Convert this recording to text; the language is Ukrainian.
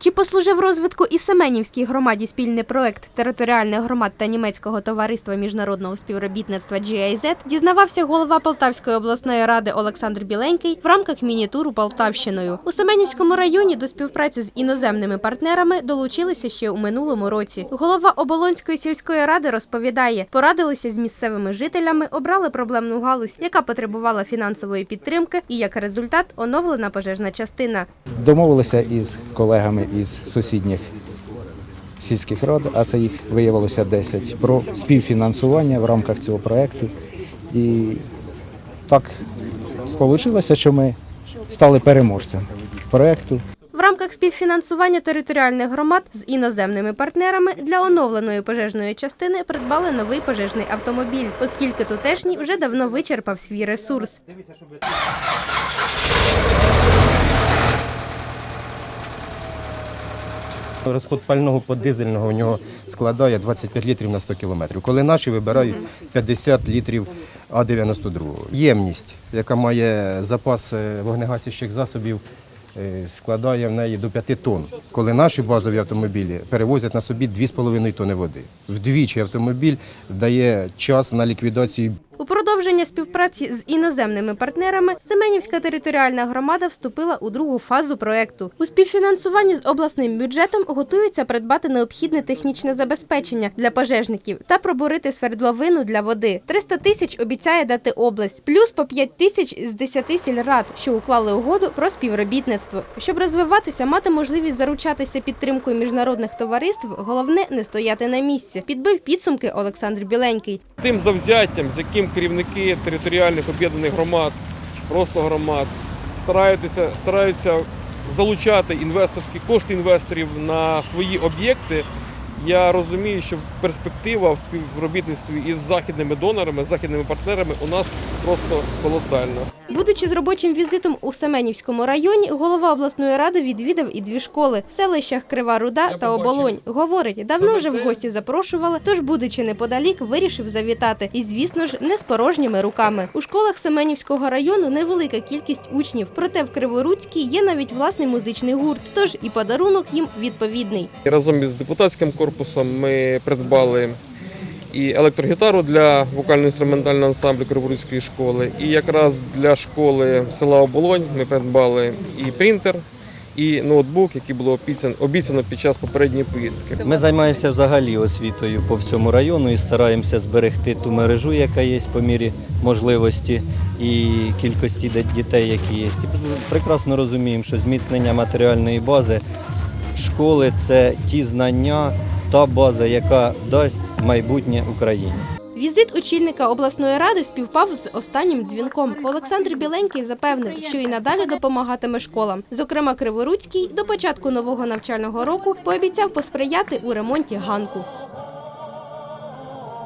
Чи послужив розвитку і Семенівській громаді спільний проект територіальних громад та німецького товариства міжнародного співробітництва GIZ, дізнавався голова Полтавської обласної ради Олександр Біленький в рамках міні-туру Полтавщиною. У Семенівському районі до співпраці з іноземними партнерами долучилися ще у минулому році. Голова Оболонської сільської ради розповідає, порадилися з місцевими жителями, обрали проблемну галузь, яка потребувала фінансової підтримки, і як результат оновлена пожежна частина. Домовилися із колегами із сусідніх сільських рад, а це їх виявилося 10, про співфінансування в рамках цього проєкту. І так вийшло, що ми стали переможцем проєкту. В рамках співфінансування територіальних громад з іноземними партнерами для оновленої пожежної частини придбали новий пожежний автомобіль, оскільки тутешній вже давно вичерпав свій ресурс. Розход пального по дизельного у нього складає 25 літрів на 100 кілометрів, коли наші вибирають 50 літрів А-92. Ємність, яка має запас е, вогнегасящих засобів, е, складає в неї до 5 тонн. Коли наші базові автомобілі перевозять на собі 2,5 тонни води. Вдвічі автомобіль дає час на ліквідацію продовження співпраці з іноземними партнерами Семенівська територіальна громада вступила у другу фазу проекту. У співфінансуванні з обласним бюджетом готуються придбати необхідне технічне забезпечення для пожежників та пробурити свердловину для води. 300 тисяч обіцяє дати область, плюс по 5 тисяч з 10 сільрад, що уклали угоду про співробітництво. Щоб розвиватися, мати можливість заручатися підтримкою міжнародних товариств, головне не стояти на місці. Підбив підсумки Олександр Біленький. Тим завзяттям, з яким керівники територіальних об'єднаних громад просто громад стараються, стараються залучати інвесторські кошти інвесторів на свої об'єкти, я розумію, що перспектива в співробітництві із західними донорами, західними партнерами у нас просто колосальна. Будучи з робочим візитом у Семенівському районі, голова обласної ради відвідав і дві школи в селищах Крива Руда та Оболонь. Говорить, давно вже в гості запрошували, тож, будучи неподалік, вирішив завітати. І, звісно ж, не з порожніми руками. У школах Семенівського району невелика кількість учнів, проте в Криворуцькій є навіть власний музичний гурт, тож і подарунок їм відповідний. Разом із депутатським корпусом ми придбали і електрогітару для вокально-інструментального ансамблю Криворуцької школи. І якраз для школи села Оболонь ми придбали і принтер, і ноутбук, який було обіцяно, під час попередньої поїздки. Ми займаємося взагалі освітою по всьому району і стараємося зберегти ту мережу, яка є по мірі можливості і кількості дітей, які є. І прекрасно розуміємо, що зміцнення матеріальної бази школи це ті знання, та база, яка дасть майбутнє Україні. Візит очільника обласної ради співпав з останнім дзвінком. Олександр Біленький запевнив, що і надалі допомагатиме школам. Зокрема, Криворуцький до початку нового навчального року пообіцяв посприяти у ремонті ганку.